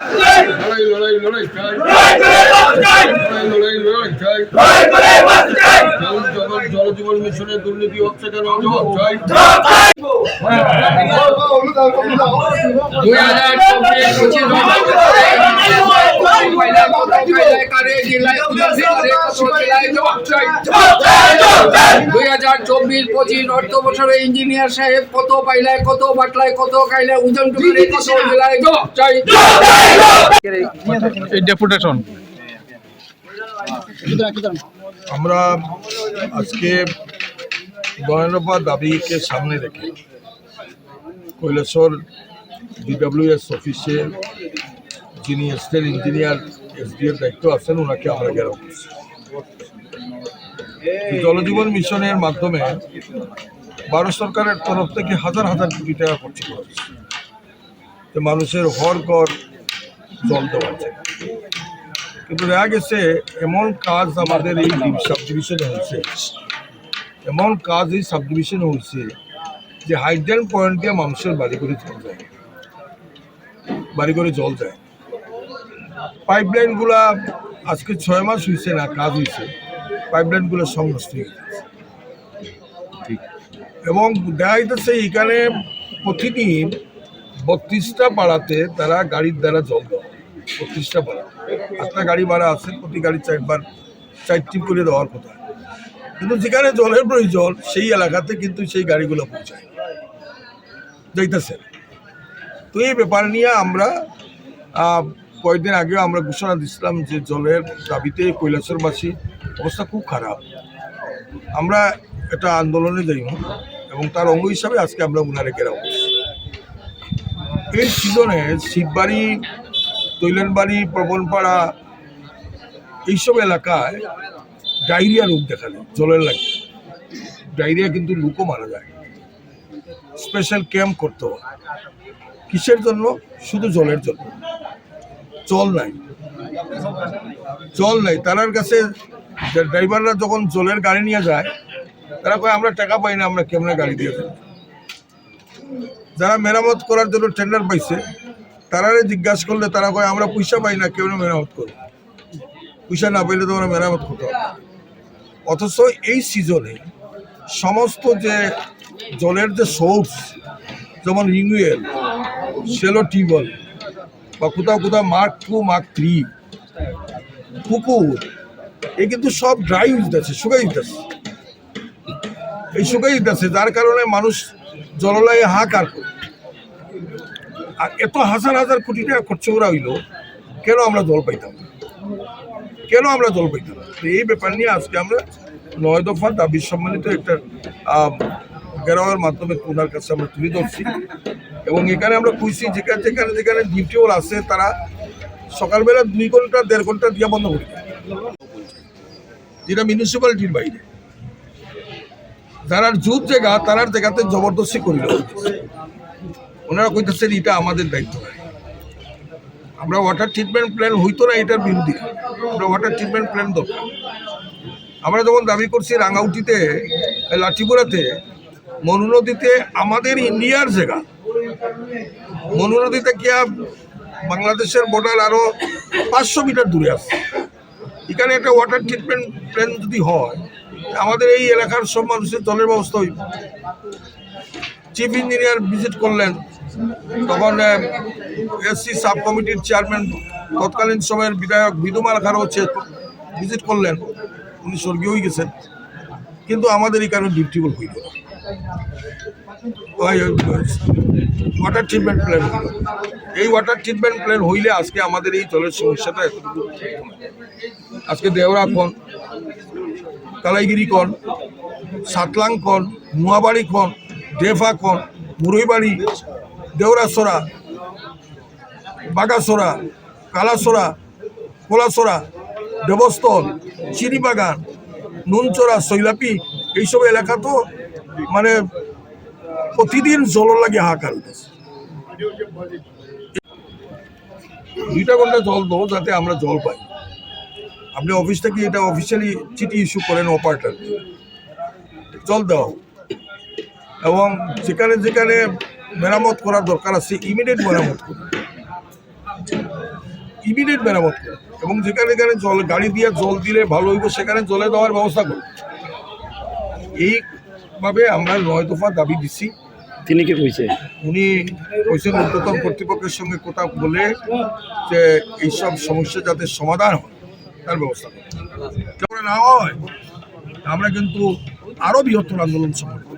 লড়াই লড়াই লড়াই চাই লড়াই লড়াই লড়াই চাই জল জীবন মিশনের দুর্নীতি হচ্ছে কেন দুই হাজার চব্বিশ পঁচিশ দুই হাজার চব্বিশ পঁচিশ অর্থ বছরে ইঞ্জিনিয়ার সাহেব কত পাইলায় কত বাটলায় কত কাইলায় ওজন টুকুরে কত জেলায় চাই। ডেপুটেশন। আমরা আজকে দাবিকে সামনে রেখে কৈলাসর ডিডাব্লিউএস অফিসে যিনি স্টেট ইঞ্জিনিয়ার এসডিএর দায়িত্ব আছেন ওনাকে আমরা করছি। জলজীবন মিশনের মাধ্যমে ভারত সরকারের তরফ থেকে হাজার হাজার কোটি টাকা খরচ করা হচ্ছে যে মানুষের হর ঘর জল দেওয়া যায় কিন্তু দেখা গেছে, এমন কাজ আমাদের এই সাব ডিভিশনে হয়েছে। এমন কাজ এই সাব ডিভিশনে হয়েছে যে হাইড্রেন পয়েন্ট দিয়ে মানুষের বাড়ি করে জল যায় বাড়ি করে জল যায় পাইপলাইনগুলা আজকে ছয় মাস হয়েছে না, কাজ হয়েছে পাইপলাইনগুলো গেছে এবং দেখা যাচ্ছে এখানে প্রতিদিন বত্রিশটা পাড়াতে তারা গাড়ির দ্বারা জল দেওয়া বত্রিশটা পাড়া। একটা গাড়ি ভাড়া আছে প্রতি গাড়ি চারবার চারটি করে দেওয়ার কথা। কিন্তু যেখানে জলের প্রয়োজন সেই এলাকাতে কিন্তু সেই গাড়িগুলো পৌঁছায়। যাইতেছে। তো এই ব্যাপার নিয়ে আমরা কয়েকদিন আগেও আমরা ঘোষণা দিছিলাম যে জলের দাবিতে কৈলাসরবাসী অবস্থা খুব খারাপ। আমরা এটা আন্দোলনে যাই এবং তার অঙ্গ হিসাবে আজকে আমরা উনারে ঘেরাও। এই সিজনে শিববাড়ি, তৈলেনবাড়ি, প্রবণপাড়া এইসব এলাকায় ডায়রিয়া রোগ দেখা যায় জলের লাগে। ডায়রিয়া কিন্তু লুকও মারা যায়। স্পেশাল ক্যাম্প করতে হয়। কিসের জন্য? শুধু জলের জন্য। জল নাই। জল নাই। তারার কাছে যে ড্রাইভাররা যখন জলের গাড়ি নিয়ে যায়, তারা কয়, আমরা টাকা পাই না, আমরা কেমনে গাড়ি দিয়ে যারা মেরামত করার জন্য টেন্ডার পাইছে, তারারে জিজ্ঞাসা করলে তারা কয়, আমরা পয়সা পাই না কেউ মেরামত করব? পয়সা না পাইলে তো আমরা মেরামত করতে হবে অথচ এই সিজনে সমস্ত যে জলের যে সোর্স যেমন রিনিউয়েল সেলো টিউবওয়েল বা কোথাও কোথাও মার্ক টু মার্ক থ্রি পুকুর এ কিন্তু সব ড্রাই হইতেছে শুকাই হইতেছে এই শুকাই হইতেছে যার কারণে মানুষ জললায় হাহাকার করে। আর এত হাজার হাজার কোটি টাকা খরচ করা হইল, কেন আমরা জল পাইতাম কেন আমরা জল পাইতাম এই ব্যাপার নিয়ে আজকে আমরা নয় দফা দাবি সম্মানিত একটা ঘেরাওয়ের মাধ্যমে ওনার কাছে আমরা তুলে ধরছি। এবং এখানে আমরা খুঁজছি, যেখানে যেখানে যেখানে ডিউটি আছে, তারা সকালবেলা দুই ঘণ্টা, দেড় ঘণ্টা দিয়ে বন্ধ করে। যেটা মিউনিসিপ্যালিটির বাইরে। যারা জুত জায়গা, তারার জায়গাতে জবরদস্তি করিল। ওনারা কইতেছেন, এটা আমাদের দায়িত্ব আমরা ওয়াটার ট্রিটমেন্ট প্ল্যান হইতো না এটার বিরোধী আমরা ওয়াটার ট্রিটমেন্ট প্ল্যান দরকার। আমরা যখন দাবি করছি রাঙাউটিতে লাঠিপুরাতে, মনু নদীতে আমাদের ইন্ডিয়ার জায়গা। মনু নদীতে কি বাংলাদেশের বর্ডার আরও পাঁচশো মিটার দূরে আছে। এখানে একটা ওয়াটার ট্রিটমেন্ট প্ল্যান যদি হয়, আমাদের এই এলাকার সব মানুষের জলের ব্যবস্থা চিফ ইঞ্জিনিয়ার ভিজিট করলেন, তখন এসসি সাব কমিটির চেয়ারম্যান তৎকালীন সময়ের বিধায়ক বিধুমাল খারো হচ্ছে ভিজিট করলেন। উনি স্বর্গীয় হয়ে গেছেন। কিন্তু আমাদের এখানে ডিউটিবল হইল না। ওয়াটার ট্রিটমেন্ট প্ল্যান হইল। এই ওয়াটার ট্রিটমেন্ট প্ল্যান হইলে আজকে আমাদের এই জলের সমস্যাটা এতটুকু। আজকে দেওরা কন কালাইগিরি কন সাতলাং কন নোয়াবাড়ি কন ডেফা কন মুরইবাড়ি দেওরাসোরা বাগাসোরা কালাসোরা কোলাসোরা দেবস্থল চিনিবাগান নুনচোরা, শৈলাপি, এইসব এলাকা তো মানে প্রতিদিন জল লাগে হাহাকার দুইটা ঘণ্টা জল দেবো যাতে আমরা জল পাই। আপনি অফিস থেকে এটা অফিসিয়ালি চিঠি ইস্যু করেন অপারেটার জল দেওয়া। এবং যেখানে যেখানে মেরামত করার দরকার আছে ইমিডিয়েট মেরামত করুন। ইমিডিয়েট মেরামত করে এবং যেখানে যেখানে জল গাড়ি দিয়ে জল দিলে ভালো হইব সেখানে জলে দেওয়ার ব্যবস্থা করো এইভাবে আমরা নয় দফা দাবি দিচ্ছি তিনি কি কইছে? উনি কইছেন ঊর্ধ্বতন কর্তৃপক্ষের সঙ্গে কথা বলে যে এইসব সমস্যা যাতে সমাধান হয়। তার ব্যবস্থা করতে। না হয় আমরা কিন্তু আরও বৃহত্তর আন্দোলন সংগঠন